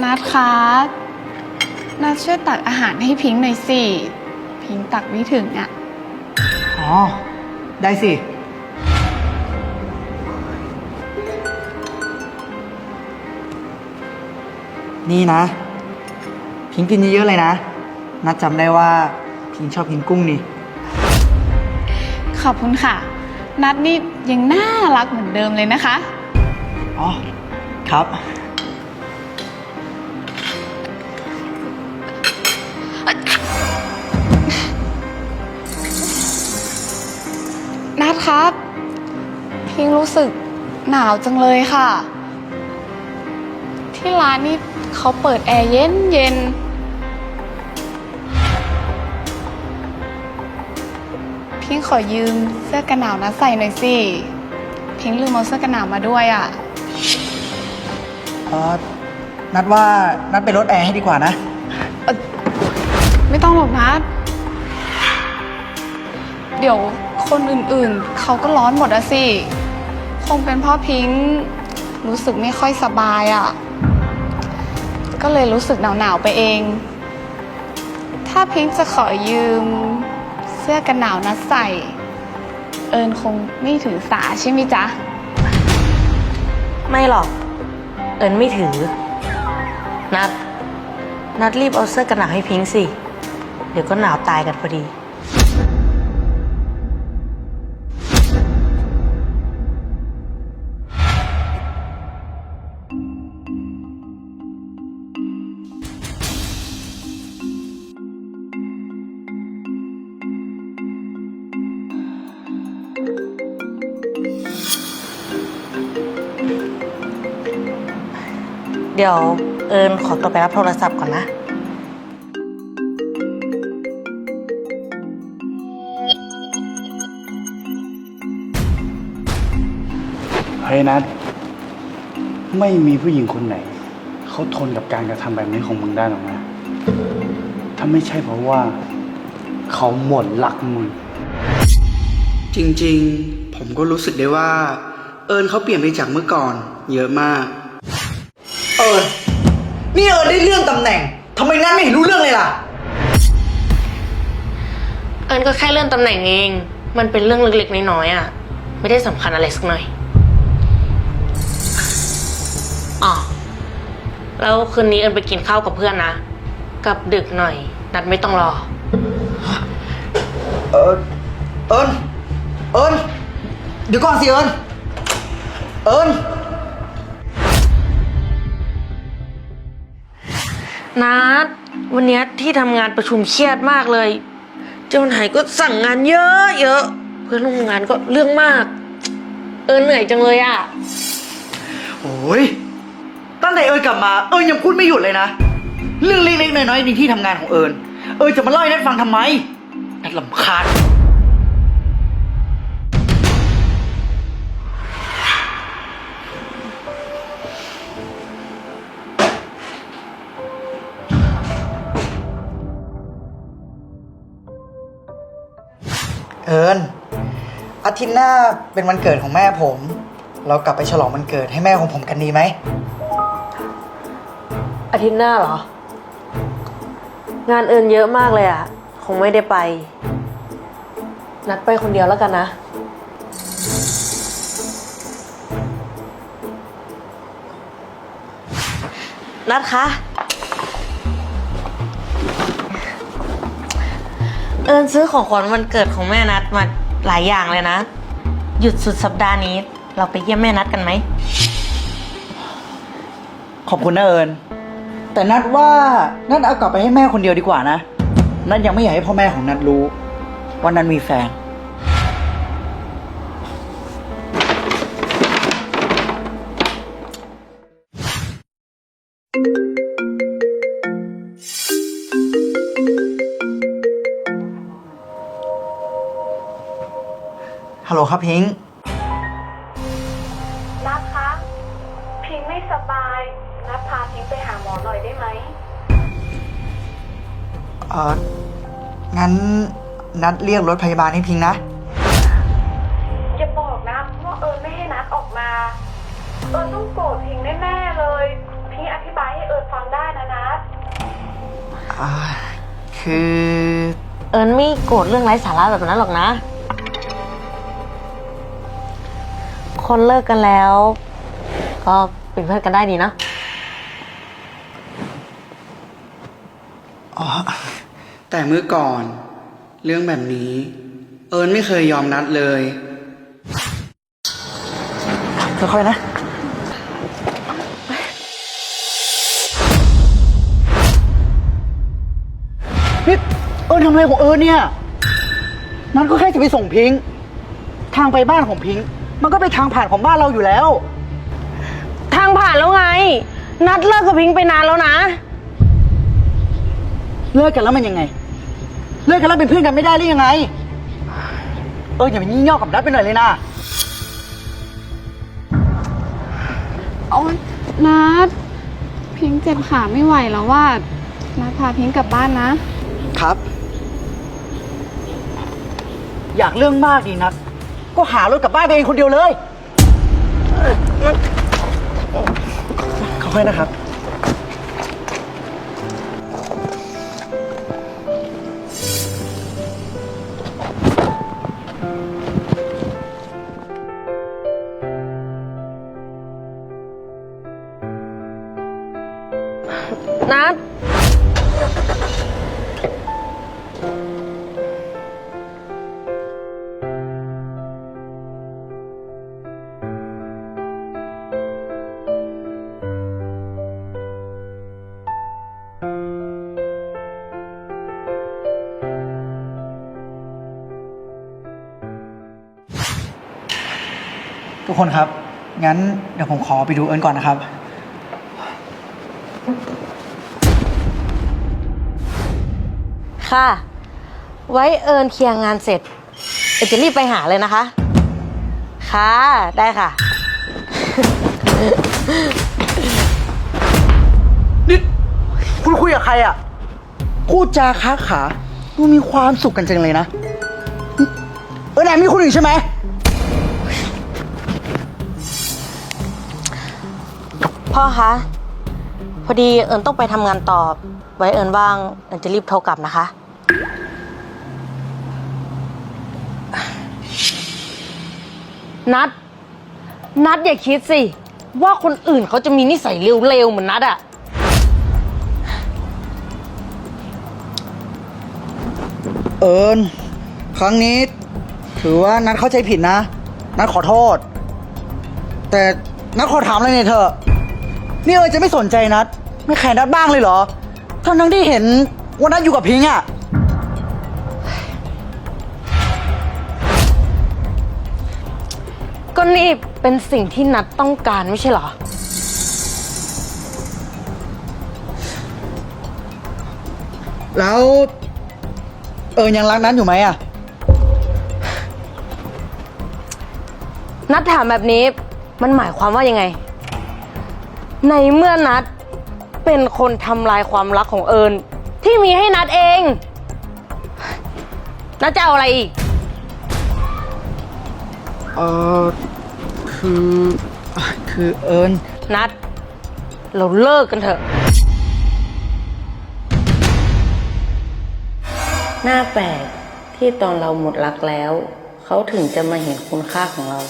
นัดคะนัดช่วยตักอาหารให้พิงค์หน่อยสิ พิงค์ตักไม่ถึงอะ่ะ อ๋อ ได้สิ นี่นะ พิงกินเยอะๆเลยนะ นัดจำได้ว่าพิงชอบกินกุ้งนี่ ขอบคุณค่ะ นัดนี่ยังน่ารักเหมือนเดิมเลยนะคะ อ๋อ ครับ นัดครับ พิงค์รู้สึกหนาวจังเลยค่ะ ที่ร้านนี่เขาเปิดแอร์เย็นเย็นๆพิงค์ขอยืมเสื้อกันหนาวนัดใส่หน่อยสิ พิงค์ลืมเอาเสื้อกันหนาวมาด้วยอะเออนัดว่านัดไปลดแอร์ให้ดีกว่านะเอ่อไม่ต้องหรอกนะ เดี๋ยว คนอื่นๆ เขาก็ร้อนหมดอะสิ คงเป็นเพ่อพิงค์รู้สึกไม่ค่อยสบายอะก็เลยรู้สึกหนาวๆไปเอง ถ้าพิงค์จะขอยืม เสื้อกันหนาวนัดใส่ เอิญคงไม่ถือสาใช่ไหมจ๊ะ ไม่หรอก เอิญไม่ถือ นัด นัดรีบเอาเสื้อกันหนาวให้พิงค์สิ เดี๋ยวก็หนาวตายกันพอดี ดี๋ยวเอิญขอตัวไปรับโทรศัพท์ก่อนนะ เฮ้ยนัทไม่มีผู้หญิงคนไหน เขาทนกับการกระทำแบบนี้ของมึงได้หรอกนะ ถ้าไม่ใช่เพราะว่า เขาหมดหลักมึง จริงๆ ผมก็รู้สึกได้ว่า เอิญเขาเปลี่ยนไปจากเมื่อก่อน เยอะมาก เอิญนี่เอิญได้เลื่อนตำแหน่งทำไมนัดไม่เห็นรู้เรื่องเลยล่ะ เอิญก็แค่เลื่อนตำแหน่งเอง มันเป็นเรื่องเล็กๆน้อยๆอะ ไม่ได้สำคัญอะไรสักหน่อยอ๋อแล้วคืนนี้เอิญไปกินข้าวกับเพื่อนนะ กลับดึกหน่อย นัดไม่ต้องรอ เอิญเอิญเอิญเดี๋ยวก่อนสิเอิญเอิญ นัดวันเนี้ยที่ทำงานประชุมเครียดมากเลย เจ้านายก็สั่งงานเยอะเยอะเพื่อนร่วมงานก็เรื่องมาก เออเหนื่อยจังเลยอะโอ้ยตั้งแต่เอิญกลับมาเอิญยังพูดไม่หยุดเลยนะ เรื่องเล็กๆน้อยๆในที่ทำงานของเอิญเอิญจะมาเล่าให้นัดฟังทำไมนัดลำคาญ อิญอาทิตย์หน้าเป็นวันเกิดของแม่ผม เรากลับไปฉลองวันเกิดให้แม่ของผมกันดีไหม อาทิตย์หน้าเหรอ งานเอิญเยอะมากเลยอะคงไม่ได้ไป นัดไปคนเดียวแล้วกันนะ นัดคะ เอิญซื้อของขวัญวันเกิดของแม่นัดมาหลายอย่างเลยนะ หยุดสุดสัปดาห์นี้ เราไปเยี่ยมแม่นัดกันไหม ขอบคุณนะเอิญแต่นัดว่านัดเอากลับไปให้แม่คนเดียวดีกว่านะ นัดยังไม่อยากให้พ่อแม่ของนัดรู้ ว่านัดมีแฟน ฮัลโหลครับพิงค์นัดคะพิงไม่สบายนัดพาพิงไปหาหมอหน่อยได้ไหม เอองั้นนัดเรียกรถพยาบาลให้พิงค์นะ อย่าบอกนะว่าเอิญไม่ให้นัดออกมา เอิญต้องโกรธพิงแน่ๆเลย พิงอธิบายให้เอิญฟังอ่า คือ เอิญไม่โกรธเรื่องไร้สาระแบบนั้นหรอกนะ คนเลิกกันแล้ว ก็เป็นเพื่อนกันได้ดีเนอะอ๋อ แต่เมื่อก่อน เรื่องแบบนี้ เอิญไม่เคยยอมนัดเลย ค่อยๆนะ นี่เอิญทำอะไรของเอิญเนี่ย นัดก็แค่จะไปส่งพิงค์ทางไปบ้านของพิงค์ มันก็เป็นทางผ่านของบ้านเราอยู่แล้ว ทางผ่านแล้วไง นัดเลิกกับพิงค์ไปนานแล้วนะ เลิกกันแล้วมันยังไง เลิกกันแล้วเป็นเพื่อนกันไม่ได้หรือยังไง เอออย่าไปงี่เง่ากับนัดไปหน่อยเลยนะ โอ๊ยนัดพิงค์เจ็บขาไม่ไหวแล้วว่านัดพาพิงค์กลับบ้านนะครับ อยากเรื่องมากดีนัด ก็หารถกลับบ้านเองคนเดียวเลยค่อยๆนะครับ นัด ทุกคนครับ งั้นเดี๋ยวผมขอไปดูเอิญก่อนนะครับ ค่ะ ไว้เอิญเคลียร์งานเสร็จเอิญจะรีบไปหาเลยนะคะ ค่ะ ได้ค่ะ นี่คุณคุยกับใครอะพูดจาค้าขาดูมีความสุขกันจังเลยนะ เออไหนมีคนอื่นใช่ไหม พ่อคะ พอดีเอิญต้องไปทำงานต่อ ไว้เอิญว่าง เอิญจะรีบโทรกลับนะคะ นัด นัดอย่าคิดสิ ว่าคนอื่นเขาจะมีนิสัยเร็วๆเหมือนนัดอะเอิญครั้งนี้ ถือว่านัดเข้าใจผิดนะ นัดขอโทษ แต่นัดขอถามอะไรเนี่อยเถอะ นี่เอิญจะไม่สนใจนัด ไม่แคร์นัดบ้างเลยเหรอทั้งทั้งๆที่เห็นว่านัดอยู่กับพิงค์อะก็นี่เป็นสิ่งที่นัดต้องการไม่ใช่เหรอ แล้วเอิญยังรักนัดอยู่ไหมอะนัดถามแบบนี้มันหมายความว่ายังไง ในเมื่อนัดเป็นคนทำลายความรักของเอิญที่มีให้นัดเอง นัดจะเอาอะไรอีก เออคือคือเอิญนัด เราเลิกกันเถอะ หน้าแปลกที่ตอนเราหมดรักแล้ว เขาถึงจะมาเห็นคุณค่าของเรา